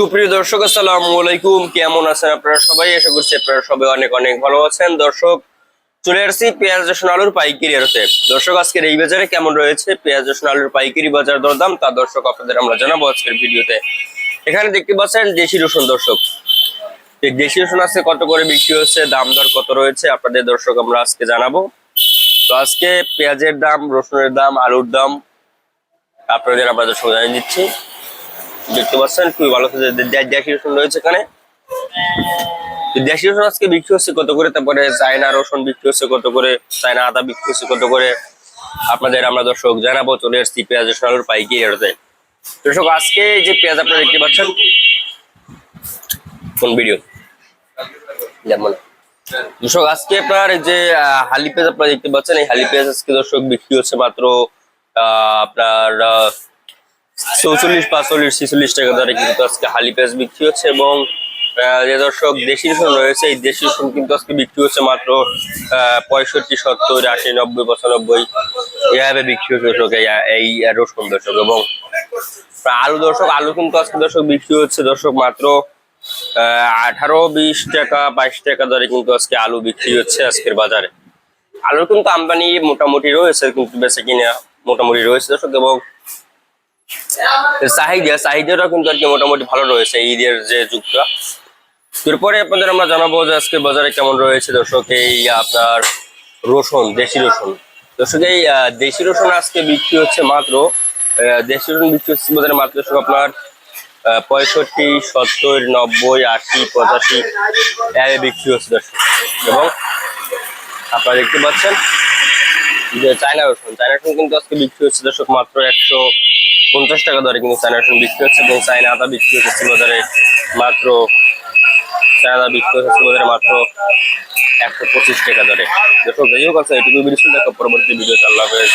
সুপ্রিয় দর্শক, আসসালামু আলাইকুম। কেমন আছেন আপনারা সবাই? আশা করছি আপনারা সবাই অনেক অনেক ভালো আছেন। দর্শক, চলে আসছি পেঁয়াজ, রসুন, আলুর পাইকারি আড়তে। দর্শক, আজকের এই বাজারে কেমন রয়েছে? পেঁয়াজ, রসুন, আলুর পাইকারি বাজার দরদাম, তা দর্শক আপনাদের আমরা জানাব আজকের ভিডিওতে। এখানে দেখতে পাচ্ছেন দেশি রসুন, দর্শক। দেশি রসুন আজকে কত করে বিক্রি হচ্ছে, দাম দর কত রয়েছে, আপনাদের দর্শক আমরা আজকে জানাব। তো আজকে পেঁয়াজের দাম, রসুনের দাম, আলুর দাম আপনাদের আমরা দর্শক জানিয়ে দিচ্ছি। দেখতে পাচ্ছেন, খুবই ভালো দেশি রসুন রয়েছে এখানে। দেশি রসুন আজকে বিক্রি হচ্ছে কত করে? তারপরে চায়না রসুন বিক্রি হচ্ছে কত করে? চায়না আদা বিক্রি হচ্ছে কত করে? আপনাদের আমরা দর্শক জানাব, চলে আসছি পেঁয়াজ রসুন আলুর পাইকারি রেটে। দর্শক, আজকে যে পেঁয়াজ আপনারা দেখতে পাচ্ছেন, কোন ভিডিও? যেমন দর্শক, আজকে আপনার যে হালি পেঁয়াজ আপনারা দেখতে পাচ্ছেন, এই হালি পেঁয়াজ আজকে দর্শক বিক্রি হচ্ছে মাত্র আপনার চৌচল্লিশ, পাঁচচল্লিশ, ছিচল্লিশ টাকা দরে কিন্তু আজকে হালি পেঁয়াজ বিক্রি হচ্ছে এবং যে দর্শক দেশি রসুন রয়েছে, এই দেশি রসুন কিন্তু আজকে বিক্রি হচ্ছে মাত্র পঁয়ষট্টি, সত্তর, আশি, নব্বই, পঁচানব্বই এভাবে বিক্রি হচ্ছে দর্শক, এই রসুন দর্শক এবং আলু দর্শক, আলু কিন্তু আজকে দর্শক বিক্রি হচ্ছে দর্শক মাত্র আঠারো, বিশ টাকা, বাইশ টাকা দরে কিন্তু আজকে আলু বিক্রি হচ্ছে আজকের বাজারে। আলুর কিন্তু আমদানি মোটামুটি রয়েছে, কিন্তু বেঁচে কিনা মোটামুটি রয়েছে দর্শক এবং চাহিদা চাহিদাটাও কিন্তু আর কি মোটামুটি ভালো রয়েছে ঈদের যে যুগটা। এরপরে আপনাদের আমরা জানাব যে আজকে বাজারে কেমন রয়েছে দর্শক, এই আপনার রসুন, দেশি রসুন। দর্শক, এই দেশি রসুন আজকে বিক্রি হচ্ছে মাত্র দেশি রসুন বিক্রি হচ্ছে বাজারে মাত্র দর্শক আপনার পঁয়ষট্টি, সত্তর, নব্বই, আশি, পঁচাশি বিক্রি হচ্ছে দর্শক। এবং আপনারা দেখতে পাচ্ছেন যে চায়না রসুন চায়না রসুন কিন্তু আজকে বিক্রি হচ্ছে দর্শক মাত্র একশো পঞ্চাশ টাকা দরে কিন্তু চায়না রসুন বিক্রি হচ্ছে এবং চায়না আদা বিক্রি হচ্ছে বাজারে মাত্র, চায়না বিক্রি হচ্ছে বাজারে মাত্র একশো পঁচিশ টাকা দরে। দর্শক, যাই হোক আছে এটুকু ভিডিও দেখো পরবর্তী ভিডিও চাল্লা হাফেজ।